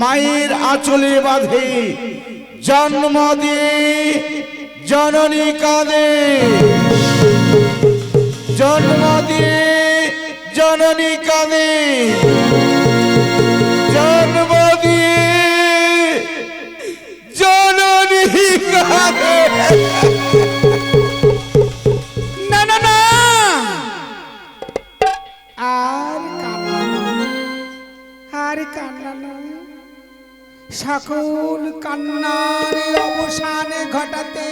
মায়ের আঁচলে বাঁধে জন্ম জননী কাঁদে। জন্ম দিয়ে জননী কাঁদে। সকল কান্নার অবসানে ঘটাতে।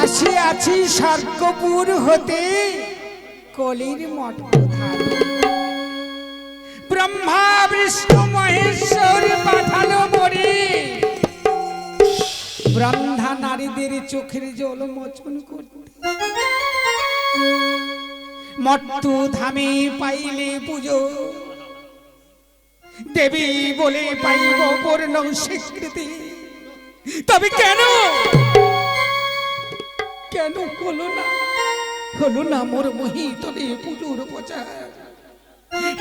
আসি আছি স্বর্গপুর হতে কলির মঠ ব্রহ্মা, বিষ্ণু, মহেশ্বর পাঠালো মরে। ব্রহ্মা নারীদের চোখের জল মোচন করতে। মট্টু ধামে পাইলে পুজো। দেবী বলে পাইব পূর্ণ স্বীকৃতি। তবে কেন? কেন হলো না? হলো না মোর মহিতলে পুজোর প্রচার।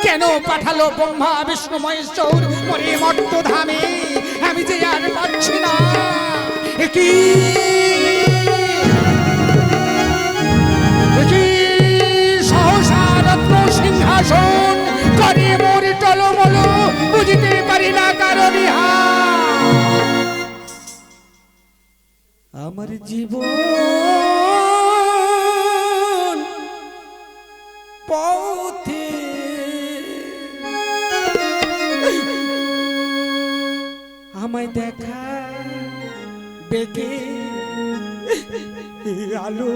কেন পাঠালো ব্রহ্মা বিষ্ণু মহেশ্বর মরে মট্ট ধামে? আমি যে আর পাচ্ছি না। কি? সহসা রত্ন সিংহাসন করে মোর টলমল বুঝিতে পারি না কারণ আমার জীবন পথে আমায় দেখা বেগে আলো।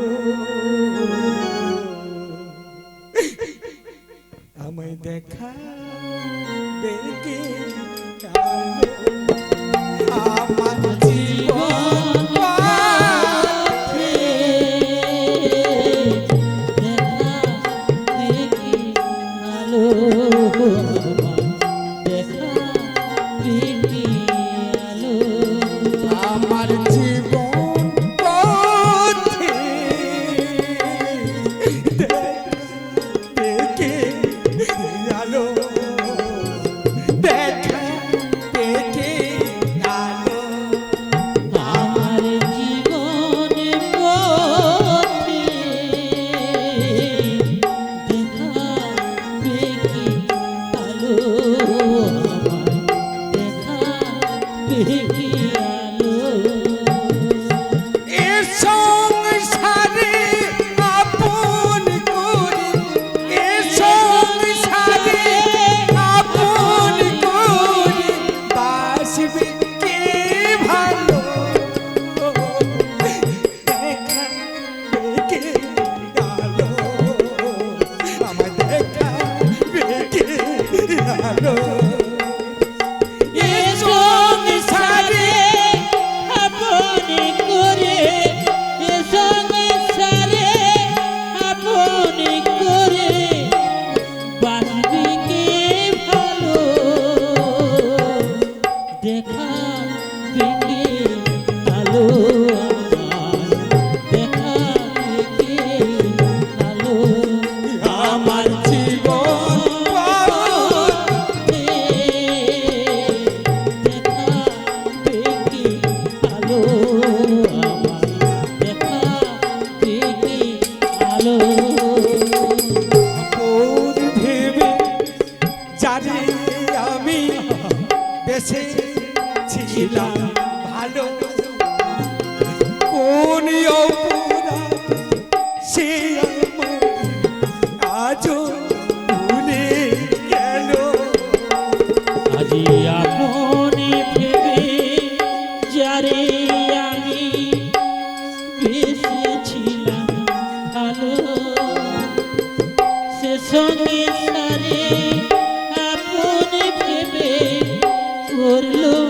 ಮಾಡು করলো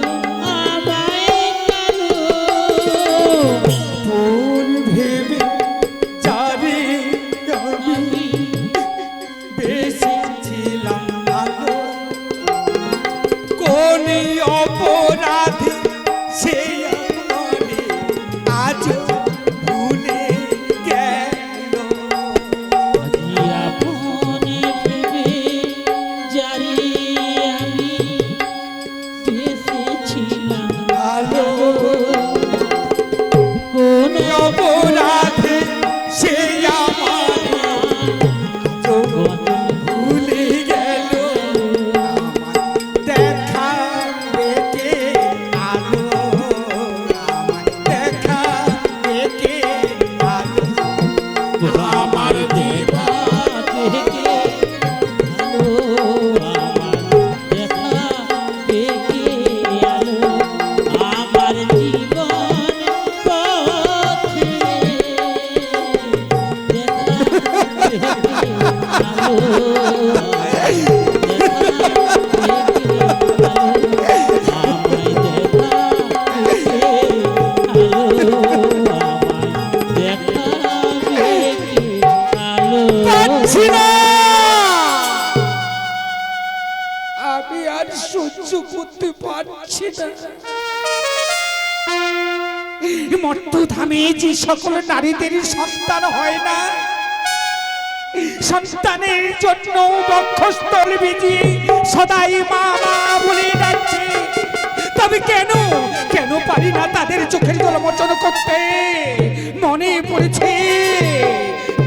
মনে পড়েছে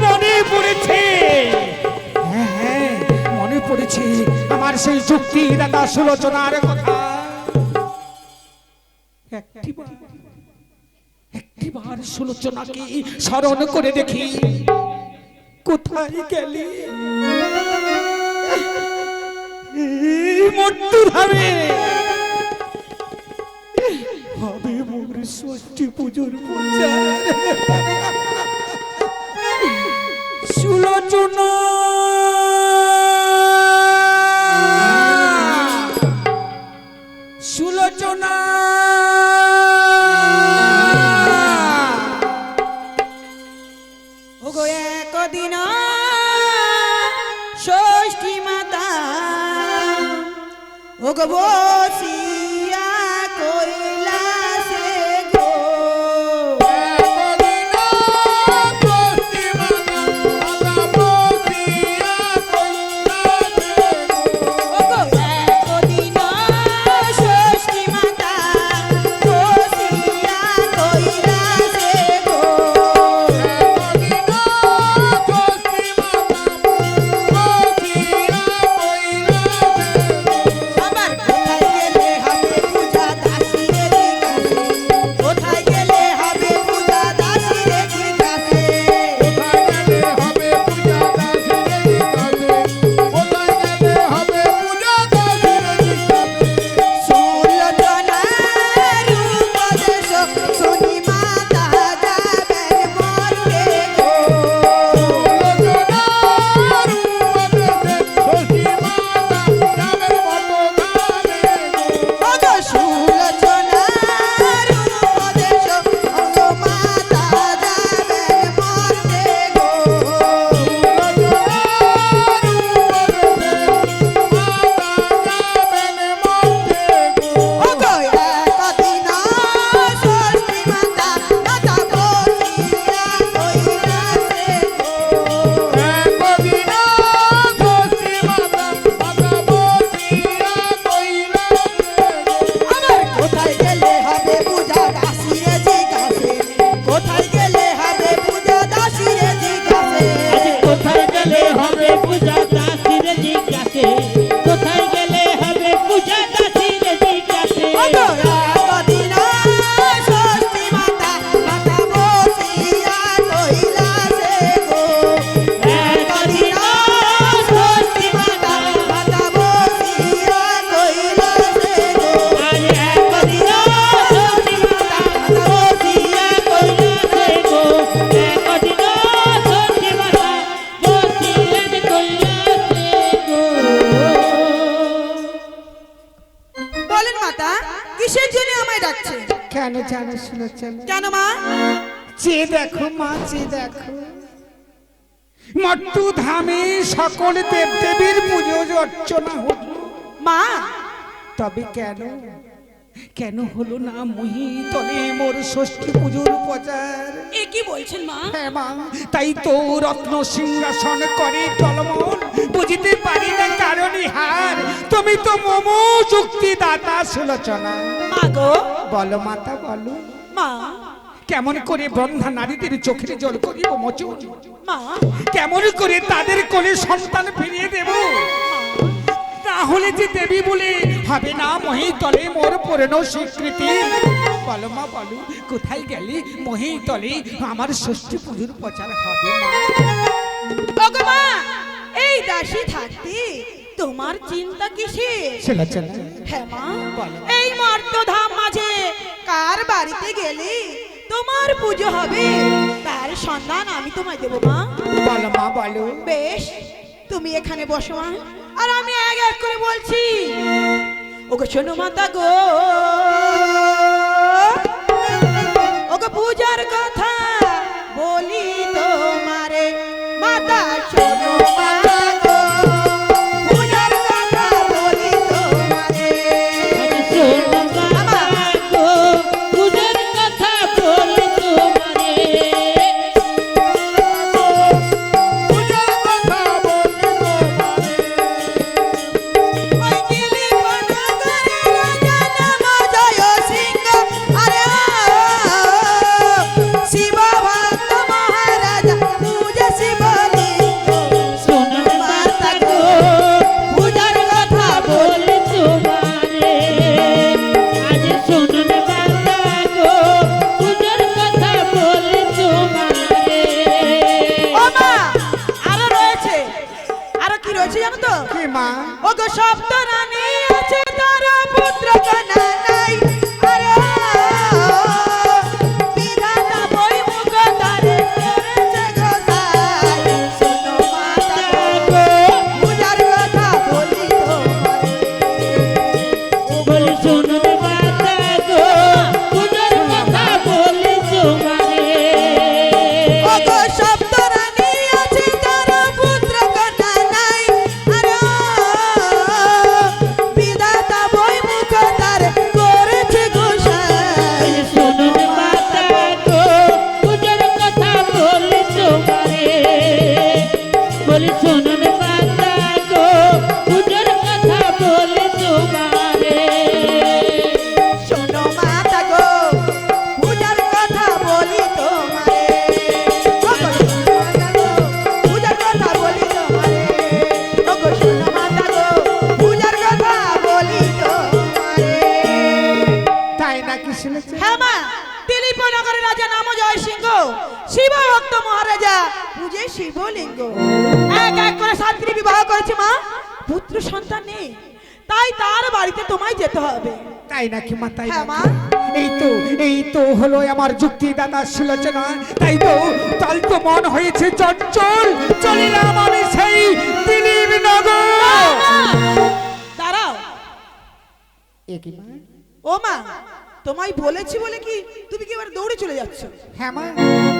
মনে পড়েছে। হ্যাঁ হ্যাঁ মনে পড়েছে আমার সেই চুক্তি দাদা সুলোচনার কথা। একটিবার সুলোচনাকে স্মরণ করে দেখি, কোথায় গেলি? মট্টু ধামে হবে মোর ষষ্ঠী পুজোর পূজা সুলোচনা কেন মা? চেয়ে দেখো মা চেয়ে দেখো। মট্টু ধামে সকল দেব দেবীর পুজো অর্চনা হলো। মা? তবে কেন? কেন হলো না মহিতলে মোর ষষ্ঠী পুজোর প্রচার এ কি বলছেন মা? হ্যাঁ মা তাই তো রত্ন সিংহাসন করে টলমল। বুঝিতে পারি না কারণ হার তুমি তো মোমো যুক্তি দাতা সুলোচনা। মা গো। বলো মাতা বলো। মা কেমন করে বন্ধা নারীদের চোখের জল করিব মোচন মা কেমন করে তাদের কোলে সন্তান ফিরিয়ে দেব? তাহলে যে দেবী বলে হবে না মহিতলে মোর পুরনো স্বীকৃতি। বলো মা বলো কোথায় গেলে মহিতলে আমার ষষ্ঠী পুজোর প্রচার হবে মা? এই দাসী থাকতে তোমার চিন্তা কিসের? চলো চলো। হ্যাঁ মা। এই মর্তধাম মাঝে কার বাড়িতে গেলে তোমার পুজো হবে? তার সন্ধান আমি তোমায় দেবো মা। বলো মা বলো। বেশ তুমি এখানে বসো মা। আর আমি এক এক করে বলছি। ওগো শোনো মাতা গো। ওগো পূজার কথা বলি তোমারে। মাতা শোনো। শিব ভক্ত মহারাজা পূজে শিবলিঙ্গ। এক এক করে সাতটি বিবাহ করেছে মা। পুত্র সন্তান নেই। তাই তার বাড়িতে তোমায় যেতে হবে। তাই নাকি মা তাই হ্যাঁ, নাকি? এই তো এই তো হলো আমার যুক্তি দাদা সুলোচনা তাই তো তাই তো মন হয়েছে চঞ্চল। চলিলাম আমি সেই দিলীপ নগর। দাঁড়াও। মা? ও মা তোমায় বলেছি বলে কি তুমি কি এবার দৌড়ে চলে যাচ্ছ? হ্যাঁ মা।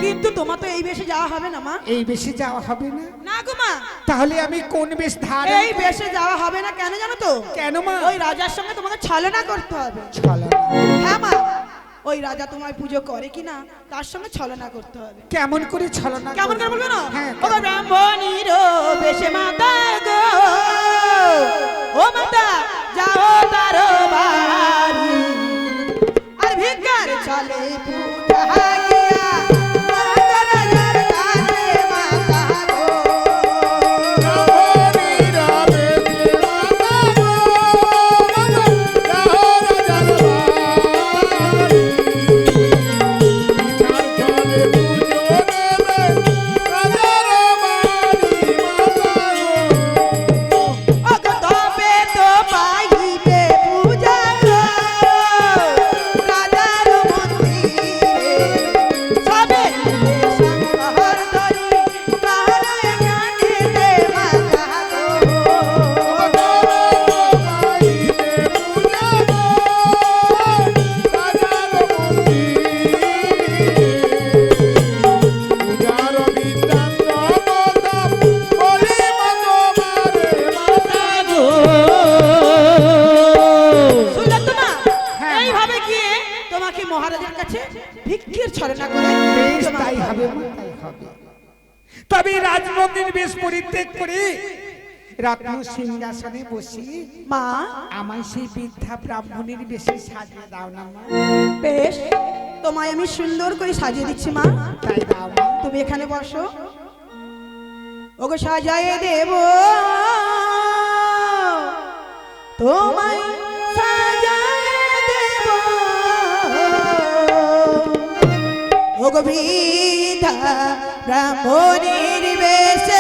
কিন্তু তোমার তো এই বেশে যাওয়া হবে না মা। এই বেশি যাওয়া হবে না? না গো মা। তাহলে আমি কোন বেশ ধারে এই বেশে যাওয়া হবে না কেন জানো তো? কেন মা? ওই রাজার সঙ্গে তোমাকে ছলনা করতে হবে। ছলনা। হ্যাঁ মা। ওই রাজা তোমায় পুজো করে কি না তার সঙ্গে ছলনা করতে হবে। কেমন করে ছলনা কেমন? করে বলবে না? হ্যাঁ ও ব্রাহ্মণীর বেশে মাতা গো। ও মাতা যাও তার বাড়ি। ভিক্ষির ছলনা করে। তাই হবে তাই হবে তবে রাজমন্দির বেশ পরিত্যাগ করে রত্ন সিংহাসনে বসি মা আমায় সেই বৃদ্ধা ব্রাহ্মণের বেশে সাজিয়ে দাও না মা। বেশ তোমায় আমি সুন্দর করে সাজিয়ে দিচ্ছি মা। তাই দাও তুমি এখানে বসো। ওগো সাজায়ে দেব। তোমায় সাজায়ে ওগো বৃদ্ধা ব্রাহ্মণীর বেশে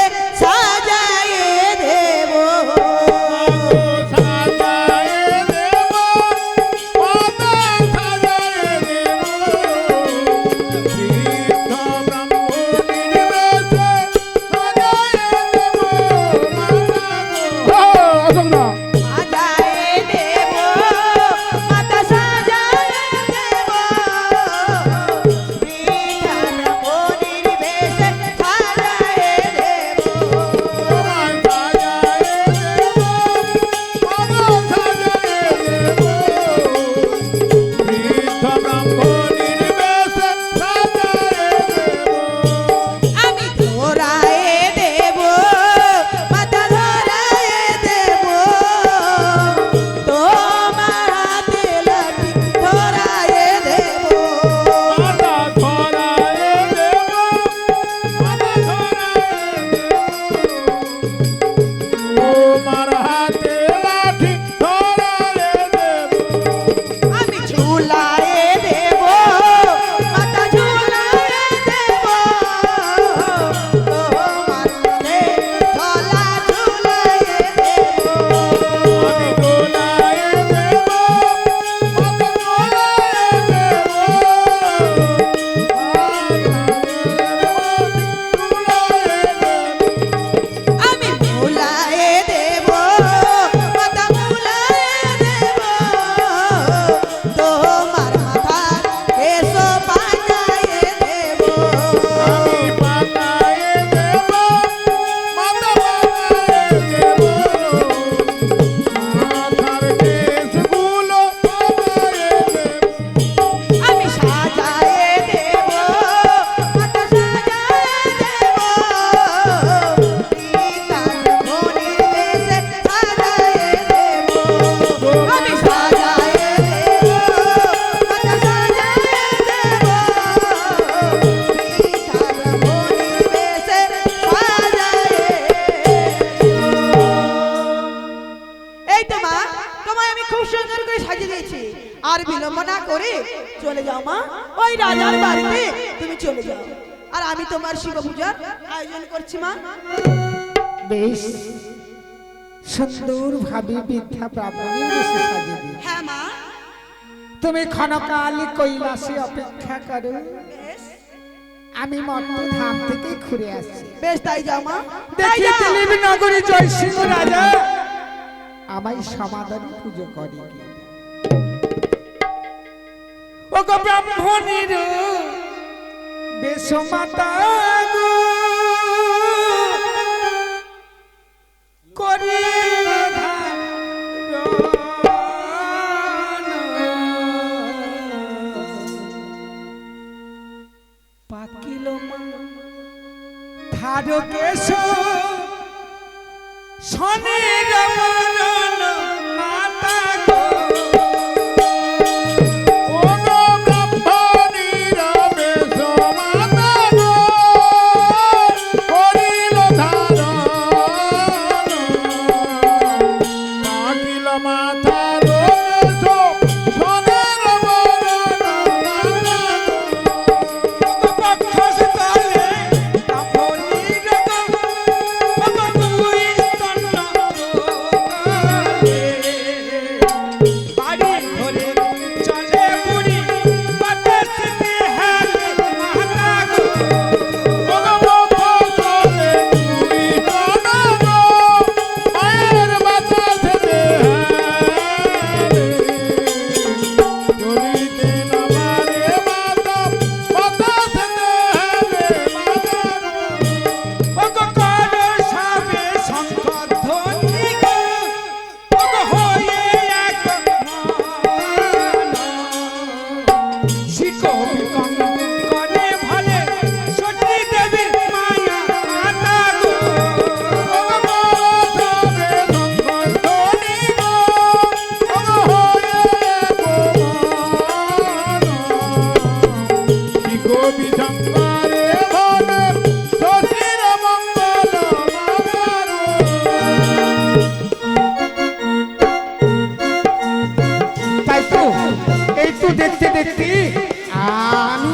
রাজার বাড়িতে তুমি চলে যাও। আর আমি তোমার শিব পূজার আয়োজন করছি মা। বেশ সুন্দর ভাবে বিদ্যা দিও। হ্যাঁ মা। তুমি ক্ষণকাল কৈলাসে অপেক্ষা করো। আমি মর্ত ধাম থেকে ঘুরে আসছি। বেশ তাই যাও মা। দেখি। দিলীপ নগরী জয়সিংহ রাজা আমায় সমাধানী পুজো করে কি ও গো ব্রাহ্মণীর বেশ মাতা গো। দেখতে দেখতে আমি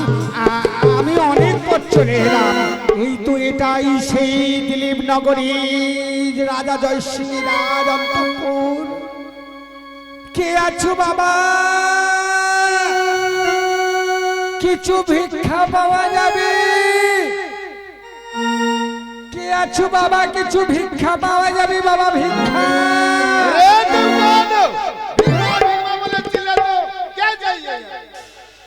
আমি অনেক পথ চলে এলাম। এই তো এটাই সেই দিলীপ নগরী, রাজা জয়সিংহ, রাজ কে আছো বাবা? কিছু ভিক্ষা পাওয়া যাবে? কে আছো বাবা? কিছু ভিক্ষা পাওয়া যাবে বাবা, ভিক্ষা?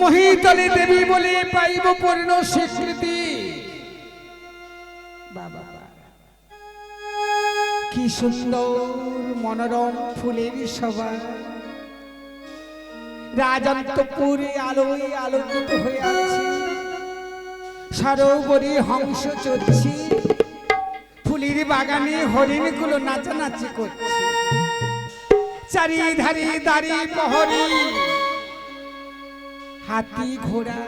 মহিতলে দেবী বলে পাইব পূর্ণ স্বীকৃতি। কি সুন্দর মনোরম ফুলের সভা রাজন্তপুরে আলোয় আলোকিত হয়ে আছে। সরোবরে হংস চলছে ফুলের বাগানে হরিণগুলো নাচানাচি করছে। চারিধারে দাঁড়ি প্রহরী। হাতি ঘোড়া।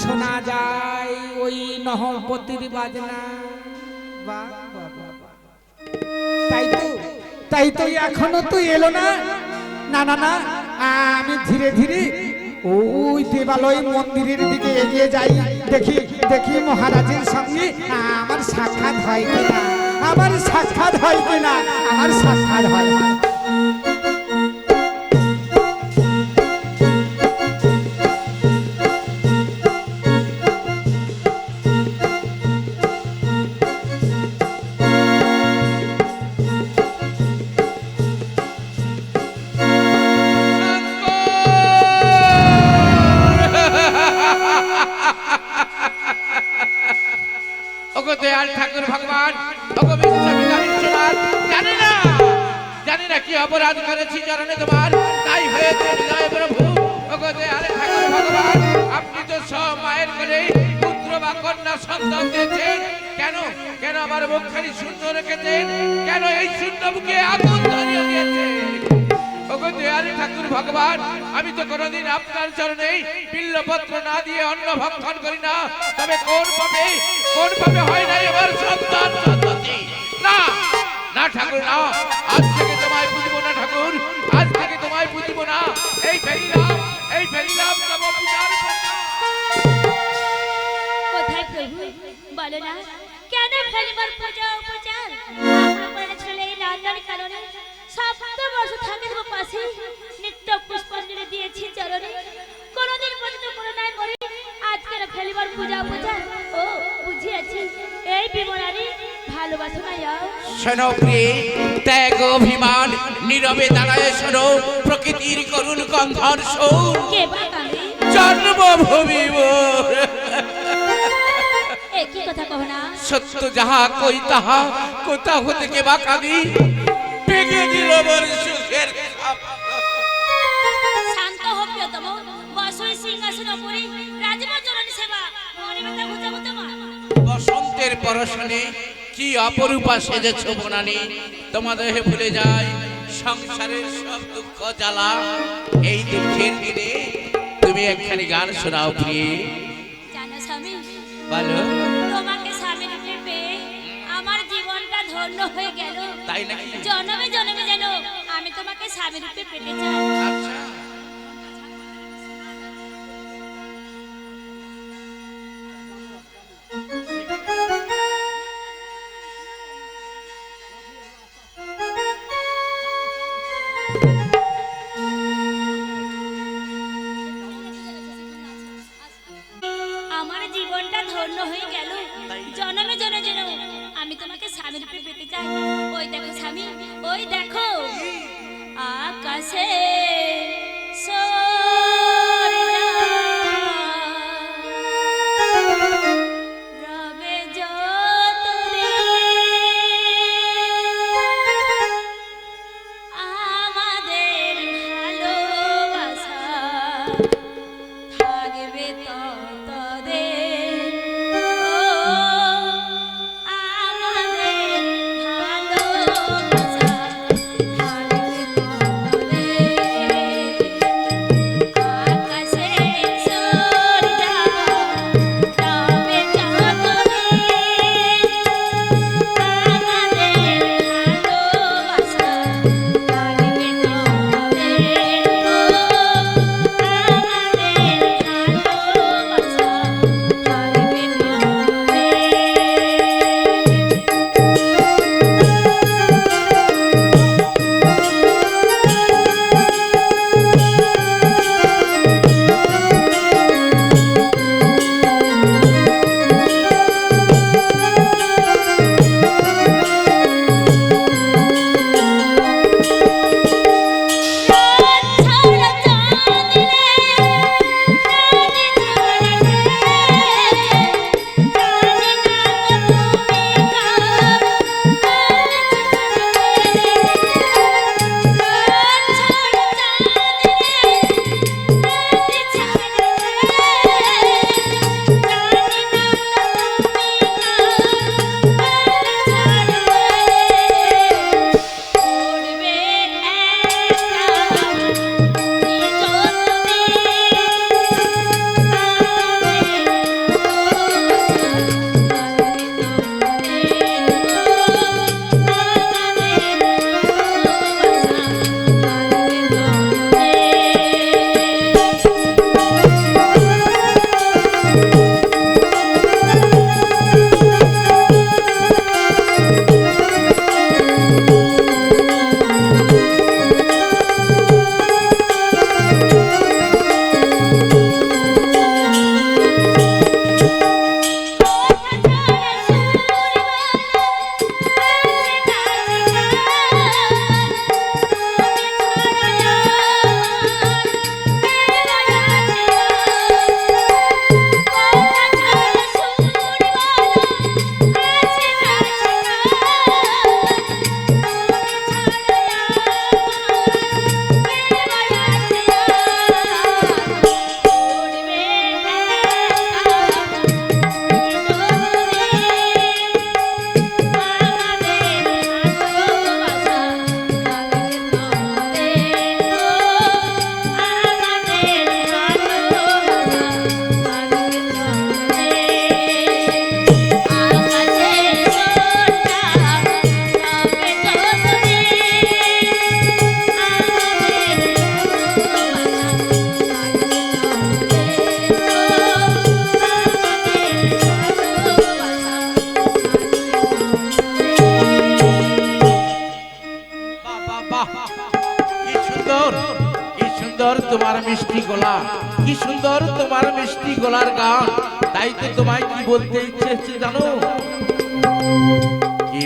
শোনা যায় ওই নহবতির বাজনা। তাই তো তাই তো এখনও তো এলো না। না না না, আমি ধীরে ধীরে ওই দেবালয় মন্দিরের দিকে এগিয়ে যাই। দেখি দেখি মহারাজের সঙ্গে আমার সাক্ষাৎ হয় কিনা। আমার সাক্ষাৎ হয় কিনা? আমার সাক্ষাৎ হয়। কিনা। দিয়ে অন্ন ভক্ষণ করি না, তবে কোন পাবে কোন পাবে হয় না এবার সন্তান সন্ততি? না না ঠাকুর, না। আজ থেকে তোমায় বুঝব না ঠাকুর, আজ থেকে তোমায় বুঝব না। এই ফেরিলাম এই ফেরিলাম তব পূজার। কোথায় প্রভু? বলো না। কেন ফেলবার পূজা উপচার আমরা কারণে বর্ষ থাকে পাশে নিত্য পুষ্পাঞ্জলি দিয়েছি চরণে। কোনোদিন পর্যন্ত কোনো নাই মরি আজকের ফেলিবার পূজা উপচার ও বুঝিয়াছি এই বিমলারি ভালোবাসো না যাও শোনো প্রিয়ে ত্যাগ অভিমান নীরবে দাঁড়ায় শোনো প্রকৃতির করুণ গন্ধর কে বা জন্মভূমি কি কথা কহ না? সত্য যাহা কই তাহা কোথা হতে কে দিল মোর সুখের বসন্তের পরশনে কি অপরূপা সেজেছ বনানি? তোমাদের ভুলে যায় সংসারের সব দুঃখ জ্বালা। এই দুঃখের দিনে তুমি একখানি গান শোনাও প্রিয়ে। জানো স্বামী বলো। তোমাকে স্বামী রূপে পেয়ে আমার জীবনটা ধন্য হয়ে গেল। তাই নাকি? জনমে জনমে যেন আমি তোমাকে স্বামী রূপে পেতে চাই। আচ্ছা। ওই দেখো স্বামী ওই দেখো। আকাশে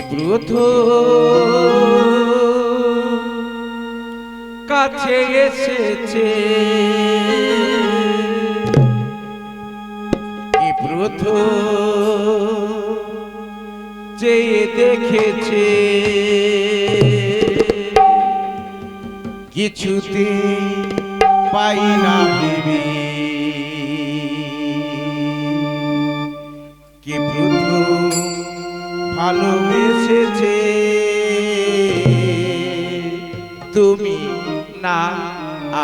প্রথম কাছে এসেছে। প্রথম চেয়ে দেখেছে। কিছুতে পাই না ভেবে। ভালোবেসেছে তুমি না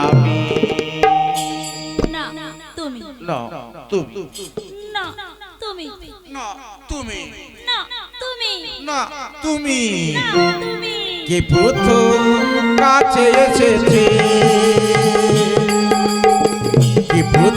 আমি। না তুমি। না তুমি। না তুমি। না তুমি। না তুমি। না তুমি। কি প্রথম কাছে এসেছে?